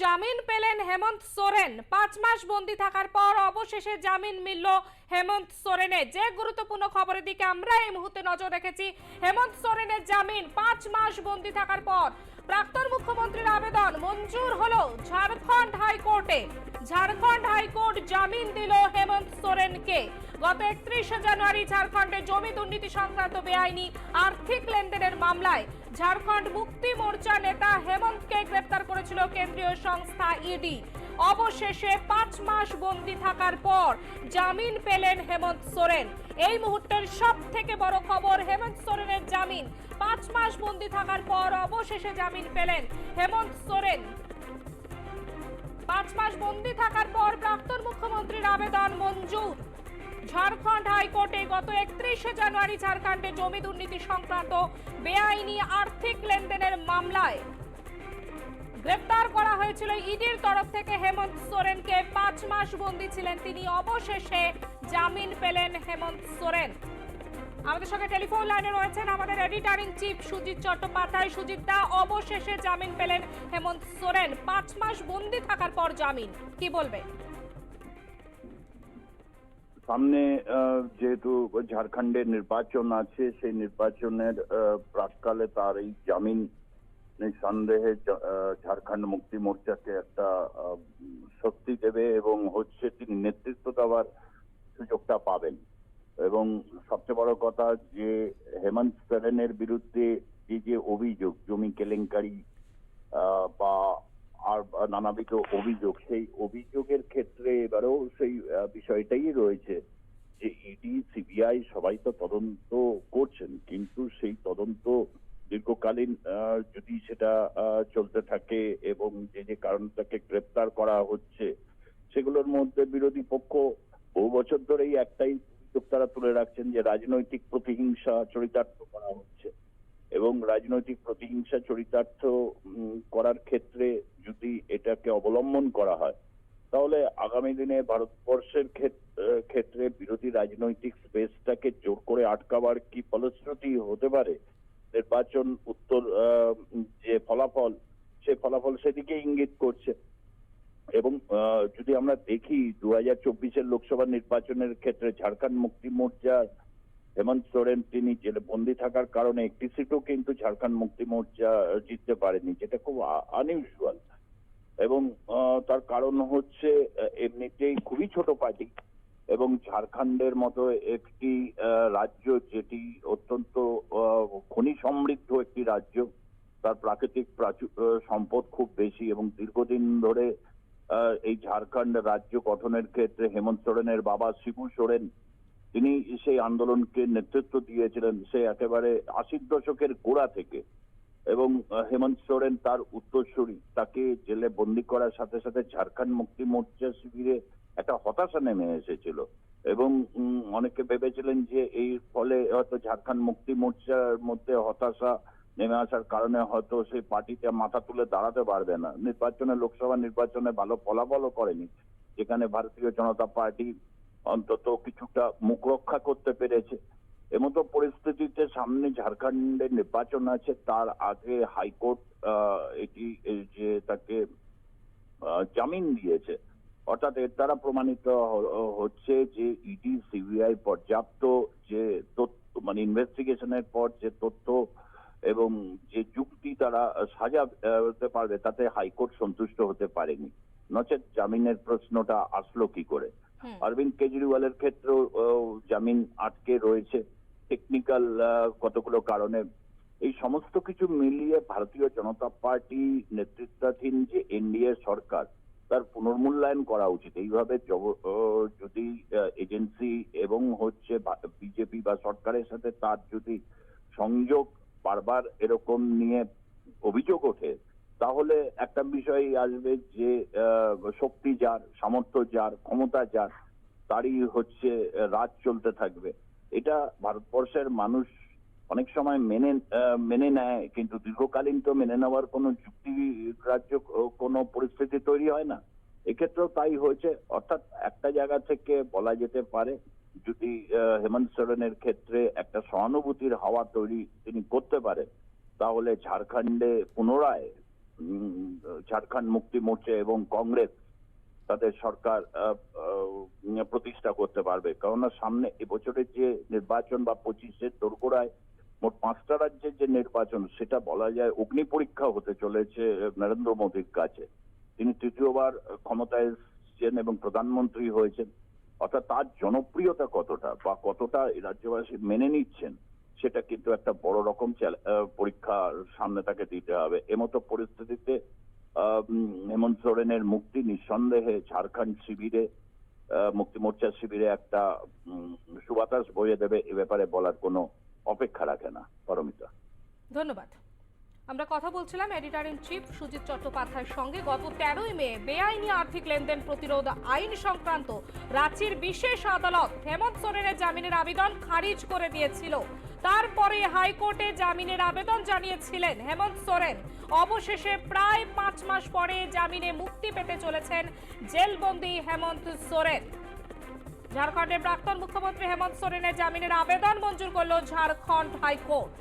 জামিন পেলেন হেমন্ত সোরেন। পাঁচ মাস বন্দি থাকার পর অবশেষে জামিন মিলল হেমন্ত সোরেনে। যে গুরুত্বপূর্ণ খবরের দিকে আমরা এই মুহূর্তে নজর রেখেছি, হেমন্ত সোরেনের জামিন পাঁচ মাস বন্দি থাকার পর। প্রাক্তন মুখ্যমন্ত্রীর আবেদন মঞ্জুর হলো ঝাড়খণ্ড হাইকোর্টে। ঝাড়খণ্ড হাইকোর্ট জামিন দিল হেমন্ত সোরেনকে। গত একত্রিশে জানুয়ারি ঝাড়খণ্ডে জমি দুর্নীতি সংক্রান্ত বেআইনি আর্থিক লেনদেনের মামলায় ঝাড়খণ্ড মুক্তি মোর্চা নেতা হেমন্তকে গ্রেপ্তার করেছিল কেন্দ্রীয় সংস্থা ইডি। অবশেষে পাঁচ মাস বন্দি থাকার পর জামিন পেলেন হেমন্ত সোরেন। এই মুহূর্তের সব থেকে বড় খবর হেমন্ত সোরেনের জামিন। পাঁচ মাস বন্দি থাকার পর অবশেষে জামিন পেলেন হেমন্ত সোরেন। পাঁচ মাস বন্দি থাকার পর প্রাক্তন মুখ্যমন্ত্রীর আবেদন মঞ্জুর। ঝাড়খণ্ড হাইকোর্টে গত একত্রিশে জানুয়ারি ঝাড়খণ্ডে জমি দুর্নীতি সংক্রান্ত বেআইনি আর্থিক লেনদেনের মামলায় গ্রেপ্তার করা হয়েছিল ইডির তরফ থেকে হেমন্ত সোরেনকে। পাঁচ মাস বন্দি ছিলেন তিনি। অবশেষে জামিন পেলেন হেমন্ত সোরেন। আমাদের সঙ্গে টেলিফোন লাইনে রয়েছেন আমাদের এডিটর চিফ সুজিত চট্টোপাধ্যায়। সুজিত দা, অবশেষে জামিন পেলেন হেমন্ত সোরেন। পাঁচ মাস বন্দি থাকার পর জামিন। কি বলবে? সামনে যেহেতু ঝাড়খণ্ডের নির্বাচন আছে, সেই নির্বাচনের প্রাককালে তার এই জামিন নিঃসন্দেহে ঝাড়খণ্ড মুক্তি মোর্চাকে একটা শক্তি দেবে এবং হচ্ছে তিনি নেতৃত্ব দেওয়ার সুযোগটা পাবেন। এবং সবচেয়ে বড় কথা যে হেমন্ত সোরেনের বিরুদ্ধে যে যে অভিযোগ, জমি কেলেঙ্কারি বা আর নানাবিধ অভিযোগ, সেই অভিযোগের ক্ষেত্রে এবারেও সেই বিষয়টাই রয়েছে যে ইডি, সিবিআই সবাই তো তদন্ত করছেন, কিন্তু সেই তদন্ত দীর্ঘকালীন যদি সেটা চলতে থাকে এবং যে যে কারণটাকে গ্রেপ্তার করা হচ্ছে, সেগুলোর মধ্যে বিরোধী পক্ষ বহু বছর ধরেই একটাই তারা তুলে রাখছেন যে রাজনৈতিক প্রতিহিংসা চরিতার্থ করা হচ্ছে। এবং রাজনৈতিক প্রতিহিংসা চরিতার্থ করার ক্ষেত্রে যদি এটাকে অবলম্বন করা হয়, তাহলে আগামী দিনে ভারতবর্ষের ক্ষেত- ক্ষেত্রে বিরোধী রাজনৈতিক স্পেসটাকে জোর করে আটকাবার কি ফলশ্রুতি হতে পারে নির্বাচন উত্তর যে ফলাফল সে ফলাফল সেদিকে ইঙ্গিত করছে। এবং যদি আমরা দেখি দু হাজার চব্বিশের লোকসভা নির্বাচনের ক্ষেত্রে ঝাড়খণ্ড মুক্তি মোর্চার হেমন্ত সোরেন তিনি জেলে বন্দি থাকার কারণে একটি সিটও কিন্তু ঝাড়খণ্ড মুক্তি মোর্চা জিততে পারেনি, যেটা খুব আনইউজুয়াল। এবং তার কারণ হচ্ছে এমনিতেই খুবই ছোট পার্টি। এবং ঝাড়খণ্ডের মতো একটি রাজ্য, তার প্রাকৃতিক সম্পদ খুব বেশি এবং দীর্ঘদিন ধরে এই ঝাড়খণ্ড রাজ্য গঠনের ক্ষেত্রে হেমন্ত সোরেনের বাবা শিবু সোরেন, তিনি সেই আন্দোলনকে নেতৃত্ব দিয়েছিলেন সে একেবারে আশির দশকের গোড়া থেকে এবং হেমন্ত সোরেন তার উত্তরসূরি, তাকে জেলে বন্দি করার সাথে সাথে ঝাড়খণ্ড মুক্তি মোর্চা শিবিরে একটা হতাশা নেমে এসেছিল এবং অনেকে ভেবেছিলেন যে এই ফলে হয়তো ঝাড়খণ্ড মুক্তি মোর্চার মধ্যে হতাশা নেমে আসার কারণে হয়তো সেই পার্টিতে মাথা তুলে দাঁড়াতে পারবে না। নির্বাচনে, লোকসভা নির্বাচনে ভালো ফলাফলও করেনি। যেখানে ভারতীয় জনতা পার্টি অন্তত কিছুটা মুখ রক্ষা করতে পেরেছে। এমতো পরিস্থিতিতে সামনে ঝাড়খণ্ডের নির্বাচন আছে, তার আগে হাইকোর্ট এটি যে তাকে জামিন দিয়েছে। অর্থাৎ এর দ্বারা প্রমাণিত হচ্ছে যে ইডি, সিবিআই পর্যাপ্ত যে তথ্য মানে ইনভেস্টিগেশনের পর যে তথ্য এবং যে যুক্তি তারা সাজা হতে পারবে তাতে হাইকোর্ট সন্তুষ্ট হতে পারেনি। নচেত জামিনের প্রশ্নটা আসলো কি করে? অরবিন্দ কেজরিওয়ালের ক্ষেত্রেও জামিন আটকে রয়েছে। টেকনিক্যাল কতগুলো কারণে। এই সমস্ত কিছু মিলিয়ে ভারতীয় জনতা পার্টি নেতৃত্বাধীন যে এনডিএ সরকার তার পুনর্মূল্যায়ন করা উচিত। এইভাবে যদি এজেন্সি এবং হচ্ছে বিজেপি বা সরকারের সাথে তার যদি সংযোগ বারবার এরকম নিয়ে অভিযোগ ওঠে, তাহলে একটা বিষয় আসবে যে শক্তি যার, সামর্থ্য যার, ক্ষমতা যার, তারই হচ্ছে রাজ চলতে থাকবে। এটা ভারতবর্ষের মানুষ অনেক সময় মেনে মেনে নেয়, কিন্তু দীর্ঘকালীন তো মেনে নেওয়ার কোনো যুক্তি গ্রাহ্য কোনো পরিস্থিতি তৈরি হয় না। এক্ষেত্রেও তাই হয়েছে। অর্থাৎ একটা জায়গা থেকে বলা যেতে পারে যদি হেমন্ত সোরেনের ক্ষেত্রে একটা সহানুভূতির হাওয়া তৈরি তিনি করতে পারেন, তাহলে ঝাড়খণ্ডে পুনরায় ঝাড়খণ্ড মুক্তি মোর্চা এবং কংগ্রেস তাদের সরকার প্রতিষ্ঠা করতে পারবে। কেননা সামনে এবছরের যে নির্বাচন বা পঁচিশের দোরগোড়ায় মোট পাঁচটা রাজ্যের যে নির্বাচন, সেটা বলা যায় অগ্নি পরীক্ষা হতে চলেছে নরেন্দ্র মোদীর কাছে। তিনি তৃতীয়বার ক্ষমতায় এসেছেন এবং প্রধানমন্ত্রী হয়েছেন। অর্থাৎ তার জনপ্রিয়তা কতটা বা কতটা রাজ্যবাসী মেনে নিচ্ছেন, সেটা কিন্তু একটা বড় রকম পরীক্ষার সামনে তাকে দিতে হবে। এমতো পরিস্থিতিতে হেমন্ত সোরেনের মুক্তি নিঃসন্দেহে ঝাড়খণ্ড শিবিরে মুক্তি মোর্চার শিবিরে একটা সুবাতাস বয়ে দেবে, এ ব্যাপারে বলার কোনো অপেক্ষা রাখে না। পরমিতা। ধন্যবাদ। আমরা কথা বলছিলাম এডিটর ইন চিফ সুজিত চট্টোপাধ্যায়ের সঙ্গে। গত তেরোই মে বেআইনি আর্থিক লেনদেন প্রতিরোধ আইন সংক্রান্ত রাঁচির বিশেষ আদালত হেমন্ত সোরেনের জামিনের আবেদন খারিজ করে দিয়েছিল। তারপরে হাইকোর্টে জামিনের আবেদন জানিয়েছিলেন হেমন্ত সোরেন। অবশেষে প্রায় পাঁচ মাস পরে জামিনে মুক্তি পেতে চলেছেন জেলবন্দি হেমন্ত সোরেন। ঝাড়খণ্ডের প্রাক্তন মুখ্যমন্ত্রী হেমন্ত সোরেনের জামিনের আবেদন মঞ্জুর করল ঝাড়খণ্ড হাইকোর্ট।